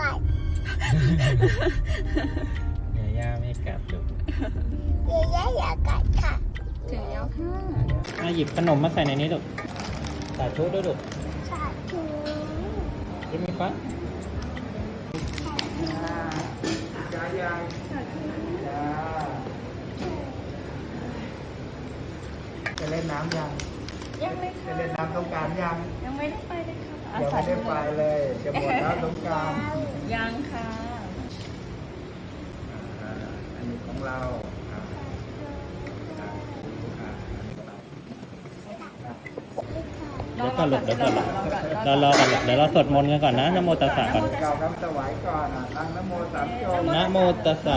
กัดยาย่าไม่กลับลูกยาย่าอย่ากัดค่ะเจอแล้วค่ะมาหยิบขนมมาใส่ในนี้ลูกสาธุด้วยลูกสาธุยิ้มมีฟันจะเล่นน้ำยังยังไม่จะค่ะเล่นน้ำสงกรารยังยังไม่ได้ไปเลยค่ะอายังสาไม่ได้ไปเลยจะหมดแล้วสงกราร ยังค่ะอันนี้ของเราอ่าอ่าอ่าเดี๋ยวก่อนลูกเดี๋ยวก่อนลูกเรารอก่อนลูกเดี๋ยวเราสวดมนต์กันก่อนนะนะโมตัสสะก่อนเก่าคำถวายก่อนอะตั้งนะโมสามจบนะโมตัสสะ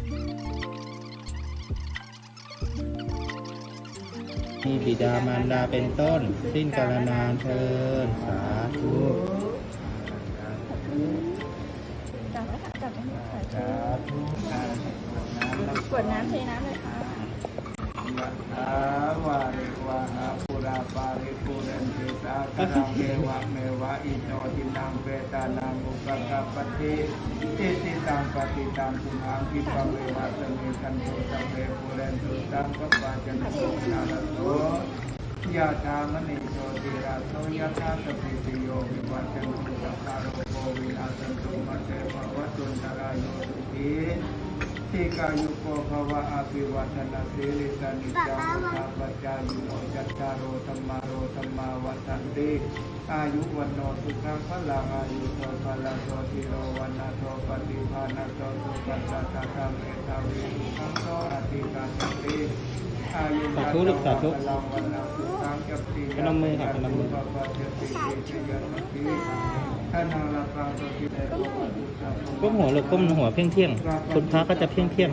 มีบิดามารดาเป็นต้น สิ้นกาลนานเทินสาธุ วดน้ำเทน้ำเลยค่ะยะถาวาริวะหาปุราปาริปุเรนติสาครังเมวะเมวะอิโนตินังเปตานังอุปกปปติอิติตังปฏิตังตุมหังคิปะเววะสมิกันโตสัพเพปุเรนตุสังกปปะจันโตนาลโตยะธามณิโชติราโสยะธาสปิติโยวิวัจจันตุสัพพะโรโควินาศตุมัเจภวัตุนตรายโยสุขี ทีกายุโกภวะอภิวัตนาสิริสานิจังพุทธปัจจายุโนจัตตารโอธรรมาโรธรรมาวัฏันติอายุวันโนสุขังพลังอายุโตภลังโตติโรวันนาโตปฏิภาณโตสุขัสสะตะธรรมเอตาวิสุขังโตอธิกาสันติอายุสาธุลูกสาธุพลังวันนาสุขังจัปติพนมมือครับพนมมือ ปปัจจติเตชยสัพพิท่านาลาภังสติเตโกปฏิสัพพะก้มหัวลูกก้มหัวเพียงเที่ยงๆคุณพระก็จะเพียงเที่ยง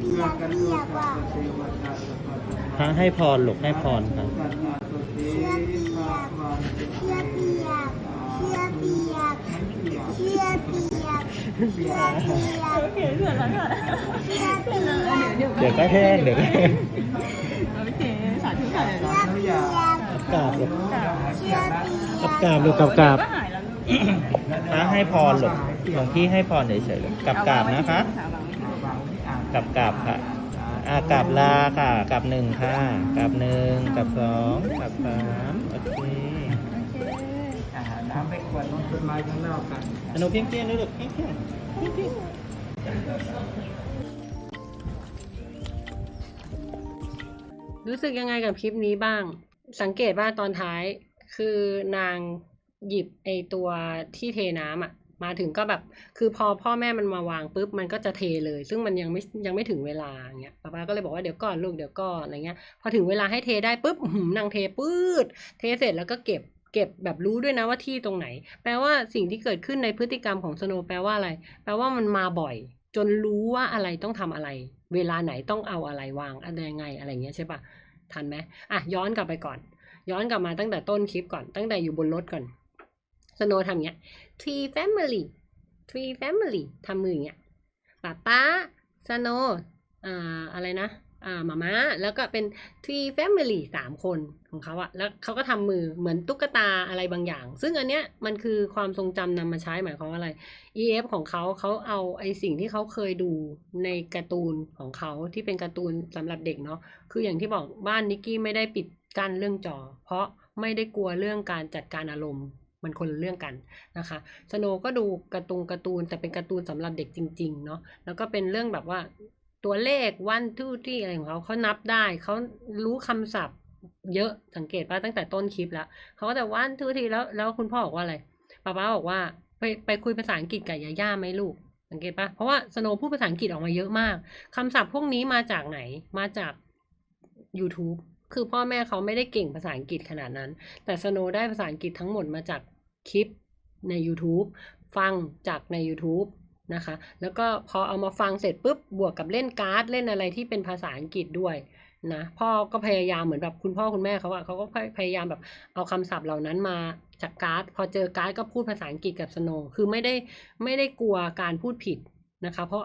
เรียกเรียกว่าพระให้พรลูกให้พรครับเชื่อเปียกเชื่อเปียกเชื่อเปียกเชื่อเปียกเชื่อเปียกโอเคเสร็จแล้วค่ะเชื่อเปียกเดี๋ยวเดี๋ยวก็แห้งเดี๋ยวก็แห้ง กราบลูกเชื่อเปียกราบลูกกราบกราบ ก็หายแล้วลูกพระให้พรลูกหลวงพี่ให้พรเฉยๆลูกกราบกราบนะคะกับกลับค่ะอ่ากลับลาค่ะกับหนึ่งค่ะกับหนึ่งกับสองกับสามโอเคน้ำไม่ควรต้องต้นไม้ข้างนอกกันอนุเพียงเพียงๆนะลูกเพียงเพียงรู้สึกยังไงกับคลิปนี้บ้าง สังเกตว่าตอนท้ายคือนางหยิบไอตัวที่เทน้ำอะมาถึงก็แบบ คือพอพ่อแม่มันมาวางปุ๊บมันก็จะเทเลย ซึ่งมันยังไม่ยังไม่ถึงเวลาอย่างเงี้ยป้าป้าก็เลยบอกว่าเดี๋ยวก่อนลูกเดี๋ยวก่อนอะไรเงี้ย พอถึงเวลาให้เทได้ปุ๊บหือนางเทปื๊ดเทเสร็จแล้วก็เก็บเก็บแบบรู้ด้วยนะว่าที่ตรงไหน แปลว่าสิ่งที่เกิดขึ้นในพฤติกรรมของสโนว์แปลว่าอะไร แปลว่ามันมาบ่อย จนรู้ว่าอะไรต้องทำอะไร เวลาไหนต้องเอาอะไรวางอะไรยังไงอะไรเงี้ยใช่ปะ ทันไหมอะย้อนกลับไปก่อน ย้อนกลับมาตั้งแต่ต้นคลิปก่อน ตั้งแต่อยู่บนรถก่อนสโนทำเงี้ย three family three family ทำมืออย่างเงี้ยป้าป้าสโนอ่าอะไรนะ อ่ามาม่าแล้วก็เป็น three family สามคนของเขาอะแล้วเขาก็ทำมือเหมือนตุ๊กตาอะไรบางอย่าง ซึ่งอันเนี้ยมันคือความทรงจำนำมาใช้หมายความว่าอะไร EF ของเขาเขาเอาไอสิ่งที่เขาเคยดูในการ์ตูนของเขาที่เป็นการ์ตูนสำหรับเด็กเนาะคืออย่างที่บอกบ้านนิกกี้ไม่ได้ปิดกั้นเรื่องจอ เพราะไม่ได้กลัวเรื่องการจัดการอารมณ์มันคนละเรื่องกันนะคะสโนก็ดูการ์ตูนการ์ตูนแต่เป็นการ์ตูนสำหรับเด็กจริง ๆ เนาะแล้วก็เป็นเรื่องแบบว่า ตัวเลขวันทูที่อะไรของเขาเขานับได้ เขารู้คำศัพท์ เยอะสังเกตป่ะตั้งแต่ต้นคลิปแล้วเขาก็แต่วันทูทีแล้วแล้วคุณพ่อบอกว่าอะไรป้าป้าบอกว่าไปไปคุยภาษาอังกฤษกับยาย่าไหมลูกสังเกตป่ะเพราะว่าสโนพูดภาษาอังกฤษออกมาเยอะมากคำศัพท์พวกนี้มาจากไหน มาจาก YouTube คือพ่อแม่เขาไม่ได้เก่งภาษาอังกฤษขนาดนั้น แต่สโนได้ภาษาอังกฤษทั้งหมดมาจากคลิปใน YouTube ฟังจากใน YouTube นะคะ แล้วก็พอเอามาฟังเสร็จปุ๊บบวกกับเล่นการ์ดเล่นอะไรที่เป็นภาษาอังกฤษด้วยนะพ่อก็พยายามเหมือนแบบคุณพ่อคุณแม่เขาอะเขาก็พยายามแบบเอาคำศัพท์เหล่านั้นมาจากการ์ดพอเจอการ์ดก็พูดภาษาอังกฤษกับสโนคือไม่ได้ไม่ได้กลัวการพูดผิด นะคะเพราะ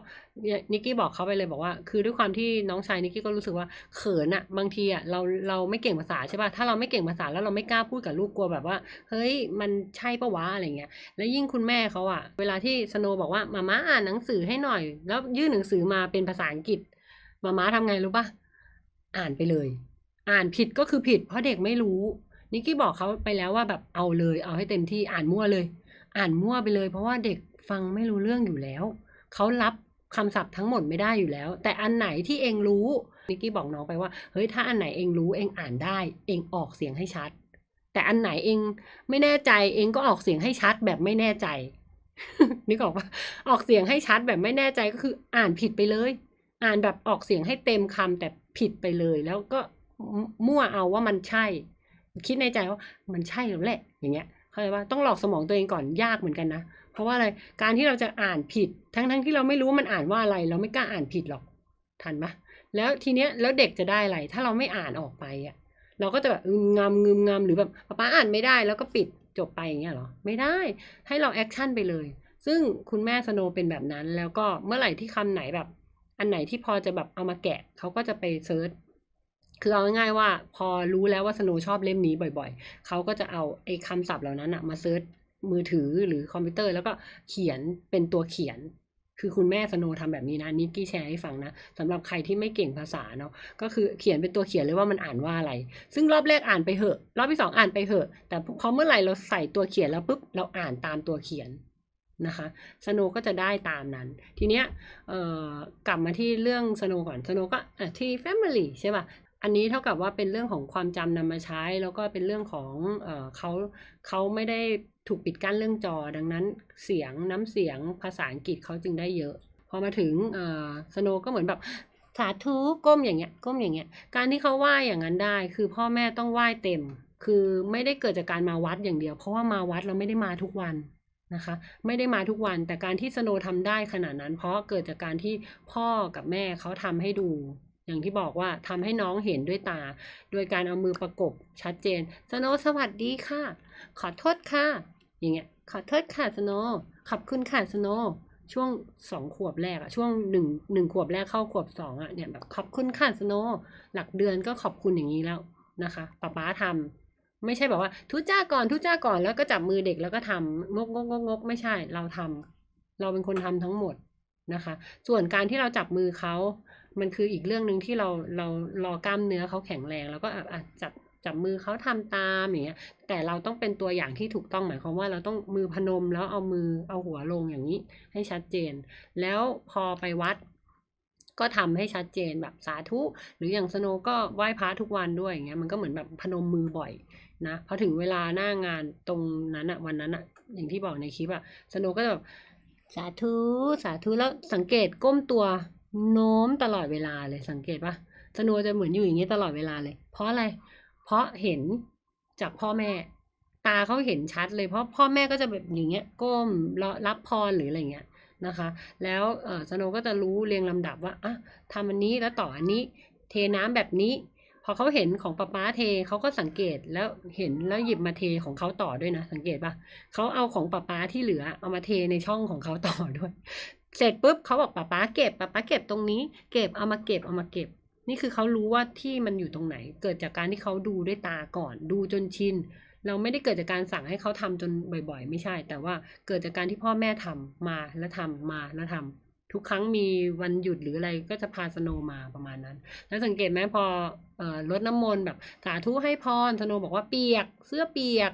นิกกี้บอกเขาไปเลยบอกว่า คือด้วยความที่น้องชายนิกกี้ก็รู้สึกว่าเขินอะบางทีอะเราเราไม่เก่งภาษาใช่ป่ะถ้าเราไม่เก่งภาษาแล้วเราไม่กล้าพูดกับลูกกลัวแบบว่า เฮ้ยมันใช่ปะวะอะไรเงี้ยแล้วยิ่งคุณแม่เขาอะเวลาที่สโนบอกว่ามาม่าอ่านหนังสือให้หน่อย แล้วยื่นหนังสือมาเป็นภาษาอังกฤษมาม่าทำไงรู้ป่ะอ่านไปเลย อ่านผิดก็คือผิด เพราะเด็กไม่รู้นิกกี้บอกเขาไปแล้วว่าแบบเอาเลย เอาให้เต็มที่อ่านมั่วเลย อ่านมั่วไปเลย เพราะว่าเด็กฟังไม่รู้เรื่องอยู่แล้ว เขารับคำศัพท์ทั้งหมดไม่ได้อยู่แล้ว แต่อันไหนที่เองรู้นิกกี้บอกน้องไปว่าเฮ้ยถ้าอันไหนเองรู้เองอ่านได้ เองออกเสียงให้ชัด แต่อันไหนเองไม่แน่ใจเองก็ออกเสียงให้ชัดแบบไม่แน่ใจนึกออกปะออกเสียงให้ชัดแบบไม่แน่ใจก็คืออ่านผิดไปเลย อ่านแบบออกเสียงให้เต็มคำแต่ผิดไปเลย แล้วก็มั่วเอาว่ามันใช่ คิดในใจว่ามันใช่แล้วแหละ อย่างเงี้ยเข้าใจว่าต้องหลอกสมองตัวเองก่อนยากเหมือนกันนะ เพราะว่าอะไรการที่เราจะอ่านผิด ทั้งทั้งที่เราไม่รู้มันอ่านว่าอะไร เราไม่กล้าอ่านผิดหรอกทันปะแล้วทีเนี้ยแล้วเด็กจะได้อะไร ถ้าเราไม่อ่านออกไปอะเราก็จะแบบงึมงำงึมงำหรือแบบป๊าป๊าอ่านไม่ได้แล้วก็ปิดจบไปอย่างเงี้ยหรอไม่ได้ให้เราแอคชั่นไปเลย ซึ่งคุณแม่สโนเป็นแบบนั้น แล้วก็เมื่อไหร่ที่คำไหนแบบ อันไหนที่พอจะแบบเอามาแกะเขาก็จะไปเซิร์ชคือเอาง่ายๆว่าพอรู้แล้วว่าสโนชอบเล่มนี้บ่อย ๆ เขาก็จะเอาไอ้คำศัพท์เหล่านั้นอะมาเซิร์ช มือถือหรือคอมพิวเตอร์ แล้วก็เขียนเป็นตัวเขียน คือคุณแม่สโนทำแบบนี้นะนิกกี้แชร์ให้ฟังนะสำหรับใครที่ไม่เก่งภาษาเนาะก็คือเขียนเป็นตัวเขียนเลยว่ามันอ่านว่าอะไร ซึ่งรอบแรกอ่านไปเหอะ รอบที่สองอ่านไปเหอะ แต่พอเมื่อไหร่เราใส่ตัวเขียนแล้วปุ๊บเราอ่านตามตัวเขียนนะคะสโนก็จะได้ตามนั้น ทีเนี้ยเอ่อกลับมาที่เรื่องสโนก่อนสโนก็ที่ Family ใช่ป่ะอันนี้เท่ากับว่าเป็นเรื่องของความจำนำมาใช้ แล้วก็เป็นเรื่องของเอ่อเขาเขาไม่ได้ ถูกปิดกั้นเรื่องจอ ดังนั้นเสียงน้ำเสียงภาษาอังกฤษเขาจึงได้เยอะ พอมาถึงอ่อสโนก็เหมือนแบบสาธุก้มอย่างเงี้ยก้มอย่างเงี้ยการที่เขาไหว้อย่างนั้นได้ คือพ่อแม่ต้องไหว้เต็ม คือไม่ได้เกิดจากการมาวัดอย่างเดียว เพราะว่ามาวัดเราไม่ได้มาทุกวันนะคะ ไม่ได้มาทุกวันแต่การที่สโนทำได้ขนาดนั้น เพราะเกิดจากการที่พ่อกับแม่เขาทำให้ดู อย่างที่บอกว่าทำให้น้องเห็นด้วยตา โดยการเอามือประกบชัดเจนสโนสวัสดีค่ะ ขอโทษค่ะ อย่างเงี้ย ขอโทษค่ะสโนขอบคุณค่ะสโนช่วงสองขวบแรกอะช่วงหนึ่งหนึ่งขวบแรกเข้าขวบสองอะเนี่ยแบบขอบคุณค่ะสโนหลักเดือนก็ขอบคุณอย่างนี้แล้วนะคะป๊าป๊าทำไม่ใช่แบบว่าทุจ้าก่อนทุจ้าก่อนแล้วก็จับมือเด็กแล้วก็ทำงกงกงกงกไม่ใช่ เราทำเราเป็นคนทำทั้งหมดนะคะ ส่วนการที่เราจับมือเขามันคืออีกเรื่องหนึ่งที่เราเรารอกล้ามเนื้อเขาแข็งแรง แล้วก็อะจับ จับมือเขาทำตามอย่างเงี้ย แต่เราต้องเป็นตัวอย่างที่ถูกต้องหมายความว่าเราต้องมือพนมแล้วเอามือเอาหัวลงอย่างนี้ให้ชัดเจน แล้วพอไปวัดก็ทำให้ชัดเจนแบบสาธุ หรืออย่างสโนก็ไหว้พระทุกวันด้วยอย่างเงี้ยมันก็เหมือนแบบพนมมือบ่อยนะพอถึงเวลาหน้างานตรงนั้นอะวันนั้นอะอย่างที่บอกในคลิปอะสโนก็จะแบบสาธุสาธุแล้วสังเกตก้มตัวโน้มตลอดเวลาเลยสังเกตปะสโนจะเหมือนอยู่อย่างนี้ตลอดเวลาเลย เพราะอะไร ราะเห็นจากพ่อแม่ ตาเขาเห็นชัดเลยเพราะพ่อแม่ก็จะแบบอย่างเงี้ยก้มรับพรหรืออะไรเงี้ยนะคะ แล้วเออสโนก็จะรู้เรียงลำดับว่าอะทำอันนี้แล้วต่ออันนี้เทน้ำแบบนี้พอเขาเห็นของป๊าป๊าเทเขาก็สังเกตแล้วเห็นแล้วหยิบมาเทของเขาต่อด้วยนะ สังเกตปะเขาเอาของป๊าป๊าที่เหลือเอามาเทในช่องของเขาต่อด้วย เสร็จปุ๊บเขาบอกป๊าป๊าเก็บป๊าป๊าเก็บตรงนี้ เก็บเอามาเก็บเอามาเก็บ นี่คือเขารู้ว่าที่มันอยู่ตรงไหน เกิดจากการที่เขาดูด้วยตาก่อน ดูจนชิน เราไม่ได้เกิดจากการสั่งให้เขาทำจนบ่อยๆ ไม่ใช่ แต่ว่าเกิดจากการที่พ่อแม่ทำมาแล้วทำมาแล้วทำทุกครั้งมีวันหยุดหรืออะไรก็จะพาสโนมาประมาณนั้น แล้วสังเกตไหมพอเอ่อลดน้ำมนต์แบบสาธุให้พรสโนบอกว่าเปียก เสื้อเปียก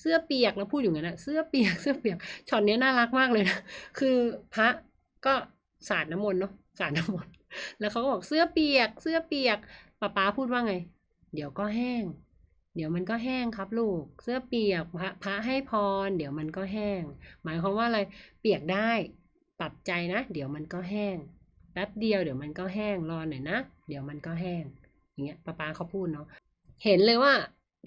เสื้อเปียกแล้วพูดอยู่งั้นนะเสื้อเปียกเสื้อเปียกช็อตนี้น่ารักมากเลยนะคือพระก็สาดน้ำมนต์เนาะสาดน้ำมนต์ แล้วเขาก็บอกเสื้อเปียก เสื้อเปียกป้าป๊าพูดว่าไง เดี๋ยวก็แห้ง เดี๋ยวมันก็แห้งครับลูก เสื้อเปียกพระพระให้พร เดี๋ยวมันก็แห้ง หมายความว่าอะไร เปียกได้ ปรับใจนะ เดี๋ยวมันก็แห้ง แป๊บเดียวเดี๋ยวมันก็แห้ง รอหน่อยนะ เดี๋ยวมันก็แห้ง อย่างเงี้ยป้าป๊าเขาพูดเนาะ เห็นเลยว่า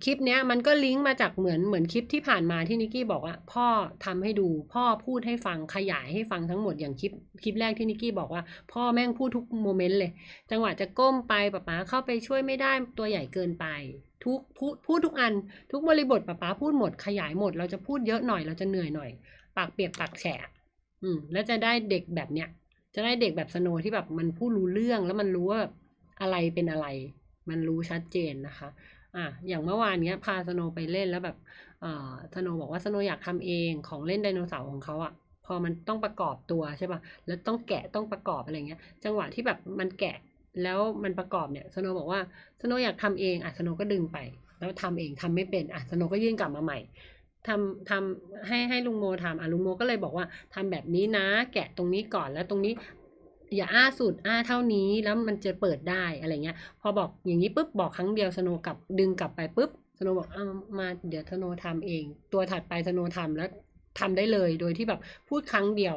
คลิปเนี้ยมันก็ลิงก์มาจากเหมือนเหมือนคลิปที่ผ่านมาที่นิกกี้บอกว่า พ่อทำให้ดูพ่อพูดให้ฟังขยายให้ฟังทั้งหมดอย่างคลิปคลิปแรกที่นิกกี้บอกว่า พ่อแม่งพูดทุกโมเมนต์เลย จังหวะจะก้มไปป๊าป๊าเข้าไปช่วยไม่ได้ตัวใหญ่เกินไป ทุกพูดพูดทุกอัน ทุกบริบทป๊าป๊าพูดหมดขยายหมด เราจะพูดเยอะหน่อยเราจะเหนื่อยหน่อย ปากเปียกปากแฉะอืมแล้วจะได้เด็กแบบเนี้ยจะได้เด็กแบบสโนที่แบบมันพูดรู้เรื่องแล้วมันรู้ว่าอะไรเป็นอะไร มันรู้ชัดเจนนะคะ อะอย่างเมื่อวานเนี้ยพาสโนไปเล่นแล้วแบบอ่อสโนบอกว่าสโนอยากทำเองของเล่นไดโนเสาร์ของเขาอะพอมันต้องประกอบตัวใช่ป่ะแล้วต้องแกะต้องประกอบอะไรเงี้ย จังหวะที่แบบมันแกะแล้วมันประกอบเนี่ยสโนบอกว่าสโนอยากทำเองอะสโนก็ดึงไป แล้วทำเองทำไม่เป็นอะสโนก็ยื่นกลับมาใหม่ทำทำให้ให้ลุงโมทำอะลุงโมก็เลยบอกว่าทำแบบนี้นะ แกะตรงนี้ก่อนแล้วตรงนี้ อย่าอ้าสุดอ้าเท่านี้แล้วมันจะเปิดได้อะไรเงี้ย พอบอกอย่างนี้ปุ๊บบอกครั้งเดียวสโนกลับดึงกลับไปปุ๊บสโนบอกเอามาเดี๋ยวสโนว์ทำเอง ตัวถัดไปสโนว์ทำแล้วทำได้เลยโดยที่แบบพูดครั้งเดียว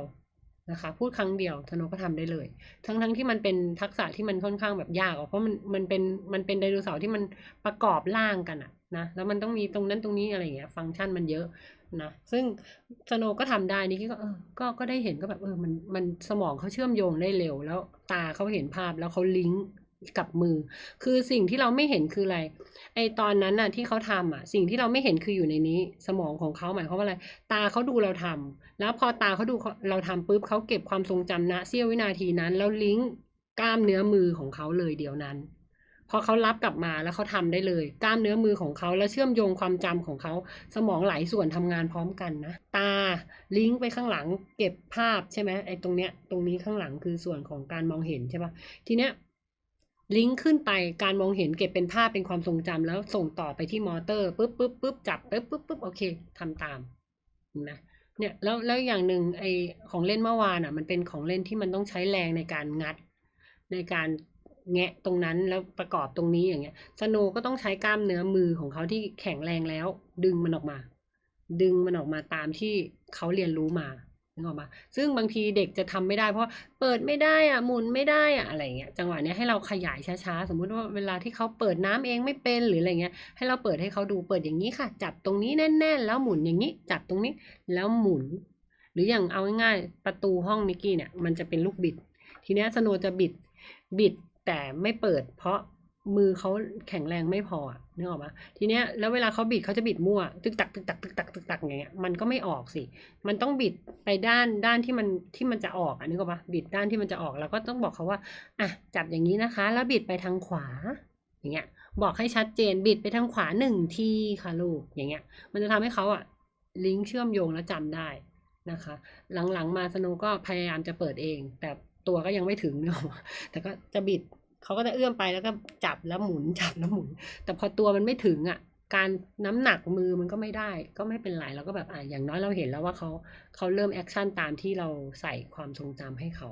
นะคะ พูดครั้งเดียวธนูก็ทำได้เลย ทั้งทั้งที่มันเป็นทักษะที่มันค่อนข้างแบบยากเพราะมันมันเป็นมันเป็นไดโนเสาร์ที่มันประกอบร่างกันอะนะแล้วมันต้องมีตรงนั้นตรงนี้อะไรอย่างเงี้ยฟังก์ชันมันเยอะนะซึ่งสโนก็ทำได้นี่ก็เออก็ก็ได้เห็นก็แบบเออมันมันสมองเขาเชื่อมโยงได้เร็ว แล้วตาเขาเห็นภาพแล้วเขาลิงก์ กับมือ คือสิ่งที่เราไม่เห็นคืออะไร ไอตอนนั้นน่ะที่เขาทำอะ สิ่งที่เราไม่เห็นคืออยู่ในนี้ สมองของเขาหมายความว่าอะไร ตาเขาดูเราทำแล้วพอตาเขาดูเราทำปุ๊บเขาเก็บความทรงจำณเสี้ยววินาทีนั้น แล้วลิงก์กล้ามเนื้อมือของเขาเลยเดียวนั้นพอเขารับกลับมาแล้วเขาทำได้เลย กล้ามเนื้อมือของเขาแล้วเชื่อมโยงความจำของเขา สมองหลายส่วนทำงานพร้อมกันนะ ตาลิงก์ไปข้างหลังเก็บภาพใช่ไหมไอ้ตรงเนี้ยตรงนี้ข้างหลังคือส่วนของการมองเห็นใช่ปะทีเนี้ย ลิงก์ขึ้นไปการมองเห็นเก็บเป็นภาพเป็นความทรงจำแล้วส่งต่อไปที่มอเตอร์ปุ๊บปุ๊บปุ๊บจับปุ๊บปุ๊บปุ๊บโอเคทำตามนะเนี่ยแล้วแล้วอย่างหนึ่งไอของเล่นเมื่อวานอะ มันเป็นของเล่นที่มันต้องใช้แรงในการงัด ในการแงะตรงนั้นแล้วประกอบตรงนี้อย่างเงี้ยสโนก็ต้องใช้กล้ามเนื้อมือของเขาที่แข็งแรงแล้ว ดึงมันออกมา ดึงมันออกมาตามที่เขาเรียนรู้มา นึกออกมาซึ่งบางทีเด็กจะทำไม่ได้ เพราะเปิดไม่ได้อะหมุนไม่ได้อะอะไรเงี้ยจังหวะเนี้ยให้เราขยายช้าๆ สมมุติว่าเวลาที่เขาเปิดน้ำเองไม่เป็นหรืออะไรเงี้ยให้เราเปิดให้เขาดูเปิดอย่างนี้ค่ะ จับตรงนี้แน่น ๆ แล้วหมุนอย่างนี้จับตรงนี้แล้วหมุน หรืออย่างเอาง่ายๆประตูห้องนิกกี้เนี่ยมันจะเป็นลูกบิด ทีเนี้ยสโนจะบิดบิดแต่ไม่เปิด เพราะ มือเขาแข็งแรงไม่พออะนึกออกปะทีเนี้ยแล้วเวลาเขาบิดเขาจะบิดมั่ว ตึกตักตึกตักตึกตักตึกตักอย่างเงี้ยมันก็ไม่ออกสิ มันต้องบิดไปด้านด้านที่มันที่มันจะออกอันนี้ก็ปะบิดด้านที่มันจะออกแล้วก็ต้องบอกเขาว่าอะจับอย่างนี้นะคะ แล้วบิดไปทางขวา อย่างเงี้ย บอกให้ชัดเจนบิดไปทางขวาหนึ่งทีค่ะลูกอย่างเงี้ย มันจะทำให้เขาอะลิงก์เชื่อมโยงและจำได้นะคะ หลังๆมาสโนก็พยายามจะเปิดเอง แต่ตัวก็ยังไม่ถึงเนอะแต่ก็จะบิด เขาก็จะเอื้อมไปแล้วก็จับแล้วหมุนจับแล้วหมุน แต่พอตัวมันไม่ถึงอะ การน้ำหนักมือมันก็ไม่ได้ ก็ไม่เป็นไรเราก็แบบอะอย่างน้อยเราเห็นแล้วว่าเขาเขาเริ่มแอคชั่นตามที่เราใส่ความทรงจำให้เขา